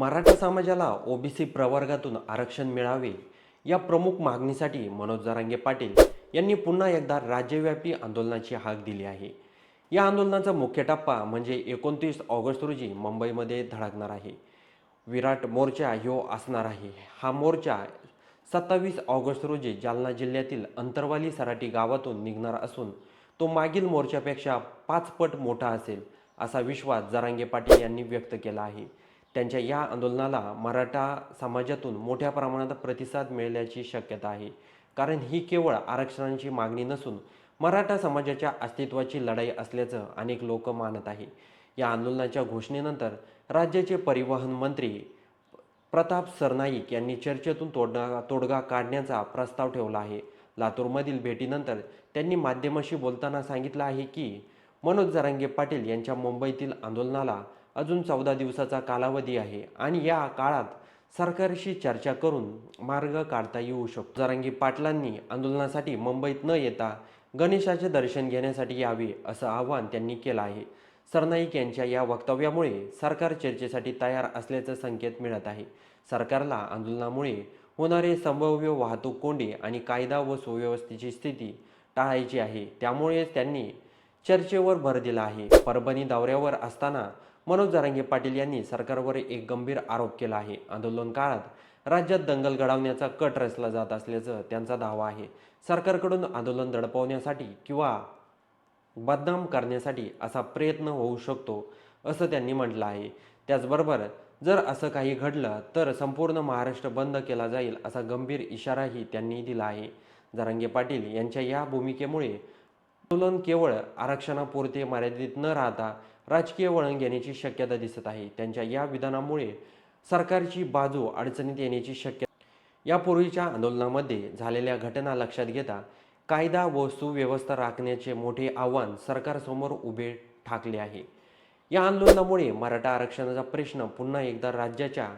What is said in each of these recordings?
मराठा समाजाला ओबीसी प्रवर्गातून आरक्षण मिळावे या प्रमुख मागणीसाठी मनोज जरांगे पाटील यांनी पुन्हा एकदा राज्यव्यापी आंदोलनाची हाक दिली आहे. या आंदोलनाचा मुख्य टप्पा म्हणजे एकोणतीस ऑगस्ट रोजी मुंबईमध्ये धडकणार आहे. विराट मोर्चा ह्यो असणार आहे. हा मोर्चा सत्तावीस ऑगस्ट रोजी जालना जिल्ह्यातील अंतरवाली सराटी गावातून निघणार असून तो मागील मोर्चापेक्षा पाच पट मोठा असेल असा विश्वास जरांगे पाटील यांनी व्यक्त केला आहे. त्यांच्या या आंदोलनाला मराठा समाजातून मोठ्या प्रमाणात प्रतिसाद मिळण्याची शक्यता आहे. कारण ही केवळ आरक्षणांची मागणी नसून मराठा समाजाच्या अस्तित्वाची लढाई असल्याचं अनेक लोक मानत आहे. या आंदोलनाच्या घोषणेनंतर राज्याचे परिवहन मंत्री प्रताप सरनाईक यांनी चर्चेतून तोडगा तोडगा काढण्याचा प्रस्ताव ठेवला आहे. लातूरमधील भेटीनंतर त्यांनी माध्यमाशी बोलताना सांगितलं आहे की मनोज जरांगे पाटील यांच्या मुंबईतील आंदोलनाला अजून चौदा दिवसाचा कालावधी आहे आणि या काळात सरकारशी चर्चा करून मार्ग काढता येऊ शकतो. जरांगी पाटलांनी आंदोलनासाठी मुंबईत न येता गणेशाचे दर्शन घेण्यासाठी यावे असं आवाहन त्यांनी केलं आहे. सरनाईक यांच्या या वक्तव्यामुळे सरकार चर्चेसाठी तयार असल्याचं संकेत मिळत आहे. सरकारला आंदोलनामुळे होणारे संभाव्य वाहतूक कोंडी आणि कायदा व सुव्यवस्थेची स्थिती टाळायची आहे. त्यामुळेच त्यांनी चर्चेवर भर दिला आहे. परभणी दौऱ्यावर असताना मनोज जरांगे पाटील यांनी सरकारवर एक गंभीर आरोप केला आहे. आंदोलन काळात राज्यात दंगल घडवण्याचा कट रचला जात असल्याचं त्यांचा दावा आहे. सरकारकडून आंदोलन दडपवण्यासाठी किंवा बदनाम करण्यासाठी असा प्रयत्न होऊ शकतो असं त्यांनी म्हटलं आहे. त्याचबरोबर जर असं काही घडलं तर संपूर्ण महाराष्ट्र बंद केला जाईल असा गंभीर इशाराही त्यांनी दिला आहे. जरांगे पाटील यांच्या या भूमिकेमुळे आंदोलन केवळ आरक्षणापुरते मर्यादित न राहता राजकीय वळण घेण्याची शक्यता दिसत आहे. त्यांच्या या विधानामुळे सरकारची बाजू अडचणीत येण्याची शक्यता यापूर्वीच्या आंदोलनामध्ये झालेल्या घटना लक्षात घेता कायदा व सुव्यवस्था राखण्याचे मोठे आव्हान सरकारसमोर उभे ठाकले आहे. या आंदोलनामुळे मराठा आरक्षणाचा प्रश्न पुन्हा एकदा राज्याच्या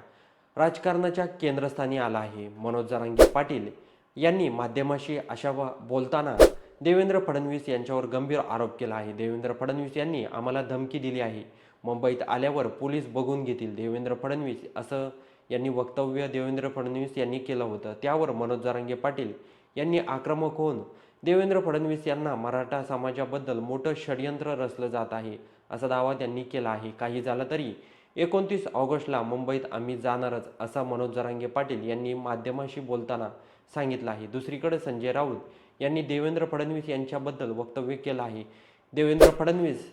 राजकारणाच्या केंद्रस्थानी आला आहे. मनोज जरांगे पाटील यांनी माध्यमाशी अशा बोलताना देवेंद्र फडणवीस यांच्यावर गंभीर आरोप केला आहे. देवेंद्र फडणवीस यांनी आम्हाला धमकी दिली आहे. मुंबईत आल्यावर पोलीस बघून घेतील. देवेंद्र फडणवीस असं यांनी वक्तव्य देवेंद्र फडणवीस यांनी केलं होतं. त्यावर मनोज जारांगे पाटील यांनी आक्रमक होऊन देवेंद्र फडणवीस यांना मराठा समाजाबद्दल मोठं षडयंत्र रचलं जात आहे असा दावा त्यांनी केला आहे. काही झालं तरी एकोणतीस ऑगस्टला मुंबईत आम्ही जाणारच असा मनोज जरांगे पाटील यांनी माध्यमाशी बोलताना सांगितलं आहे. दुसरीकडे संजय राऊत यांनी देवेंद्र फडणवीस यांच्याबद्दल वक्तव्य केलं आहे. देवेंद्र फडणवीस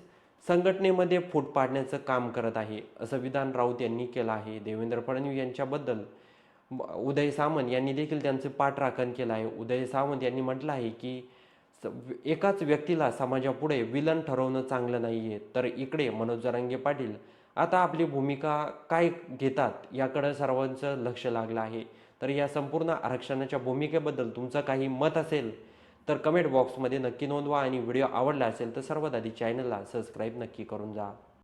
संघटनेमध्ये फूट पाडण्याचं काम करत आहे असं विधान राऊत यांनी केलं आहे. देवेंद्र फडणवीस यांच्याबद्दल उदय सामंत यांनी देखील त्यांचं पाठराखण केलं आहे. उदय सामंत यांनी म्हटलं आहे की स- एकाच व्यक्तीला समाजापुढे विलन ठरवणं चांगलं नाही आहे तर इकडे मनोज जरांगे पाटील आता आपली भूमिका काय घेतात याकडं सर्वांचं लक्ष लागलं आहे. तर या संपूर्ण आरक्षणाच्या भूमिकेबद्दल तुमचं काही मत असेल तर कमेंट बॉक्समध्ये नक्की नोंदवा आणि व्हिडिओ आवडला असेल तर सर्वात आधी चॅनलला सबस्क्राईब नक्की करून जा.